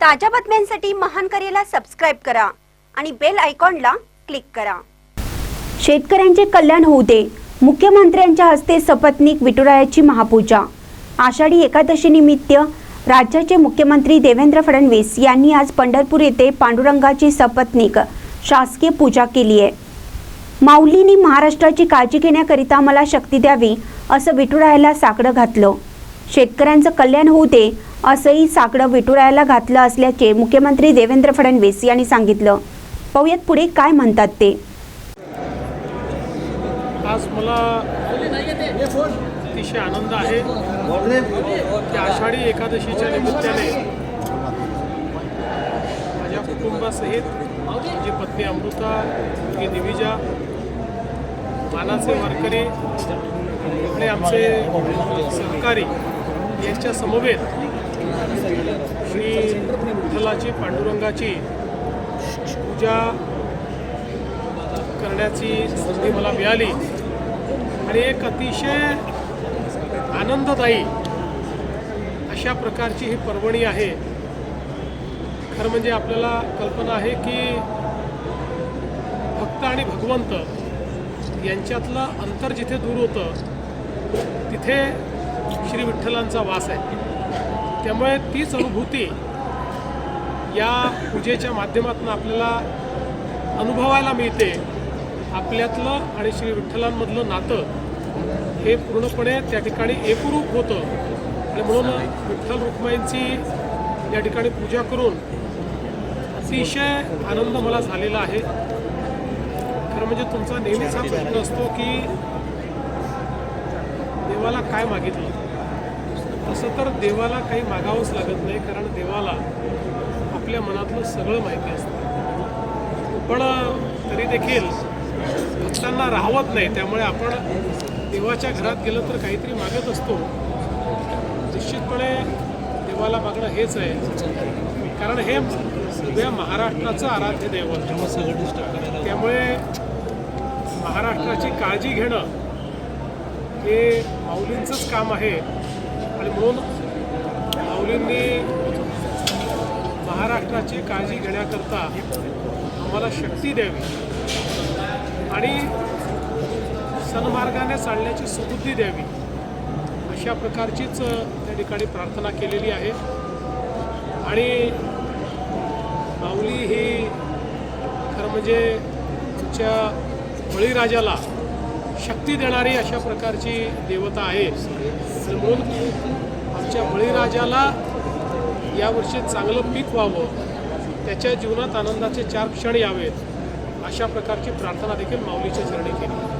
ताज्या बातम्यांसाठी महान करेला सबस्क्राईब करा आणि बेल आयकॉनला क्लिक करा. शेतकऱ्यांचे कल्याण होऊ दे मुख्यमंत्र्यांच्या हस्ते सपत्नीक विठुरायाची महापूजा. आषाढी एकादशी निमित्त राज्याचे मुख्यमंत्री देवेंद्र फडणवीस यांनी आज पंढरपूर येथे पांडुरंगाची सपत्नीक शासकीय पूजा केली आहे. माऊलींनी महाराष्ट्राची काळजी घेण्याकरिता मला शक्ती द्यावी असं विठुरायाला साकडं घातलं. शेतकऱ्यांचं कल्याण होऊ दे असंही साकडं विटुरायला घातलं असल्याचे मुख्यमंत्री देवेंद्र फडणवीस यांनी सांगितलं. पाहुयात पुढे काय म्हणतात ते. आज मला अतिशय आनंद आहे की आषाढी एकादशीच्या निमित्ताने माझ्या कुटुंबासहित माझी पत्नी अमृता की दिविजा मानाचे वारकरी आपले आमचे सहकारी यांच्या समवेत श्री विठ्ठलाची पांडुरंगाची पूजा करण्याची संधी मला मिळाली. आणि एक अतिशय आनंददायी अशा प्रकारची ही पर्वणी आहे. खरं म्हणजे आपल्याला कल्पना आहे की भक्त आणि भगवंत यांच्यातलं अंतर जिथे दूर होतं तिथे श्री विठ्ठलांचा वास आहे. त्यामुळे तीच अनुभूती या पूजेच्या माध्यमातून आपल्याला अनुभवायला मिळते. आपल्यातलं आणि श्री विठ्ठलांमधलं नातं हे पूर्णपणे त्या ठिकाणी एकरूप होतं. आणि म्हणून विठ्ठल रुक्माईंची या ठिकाणी पूजा करून अतिशय आनंद मला झालेला आहे. खरं म्हणजे तुमचा नेहमीच हा प्रश्न असतो की देवाला काय मागितलं? तसं तर देवाला काही मागावंच लागत नाही कारण देवाला आपल्या मनातलं सगळं माहिती असतं. पण तरी देखील भक्तांना राहवत नाही त्यामुळे आपण देवाच्या घरात गेलं तर काहीतरी मागत असतो. निश्चितपणे देवाला मागणं हेच आहे. कारण हे सगळ्या महाराष्ट्राचं आराध्य दैवत त्यामुळे महाराष्ट्राची काळजी घेणं हे माऊलींचंच काम आहे. म्हणून माऊलींनी महाराष्ट्राची काळजी घेण्याकरता आम्हाला शक्ती द्यावी आणि सन्मार्गाने चालण्याची सुबुद्धी द्यावी अशा प्रकारचीच त्या ठिकाणी प्रार्थना केलेली आहे. आणि माऊली ही खरं म्हणजे तुमच्या बळीराजाला शक्ती देणारी अशा प्रकारची देवता आहे. म्हणून आमच्या बळीराजाला यावर्षी चांगलं पीक व्हावं. त्याच्या जीवनात आनंदाचे चार क्षण यावेत. अशा प्रकारची प्रार्थना देखील माऊलीच्या चरणी केली.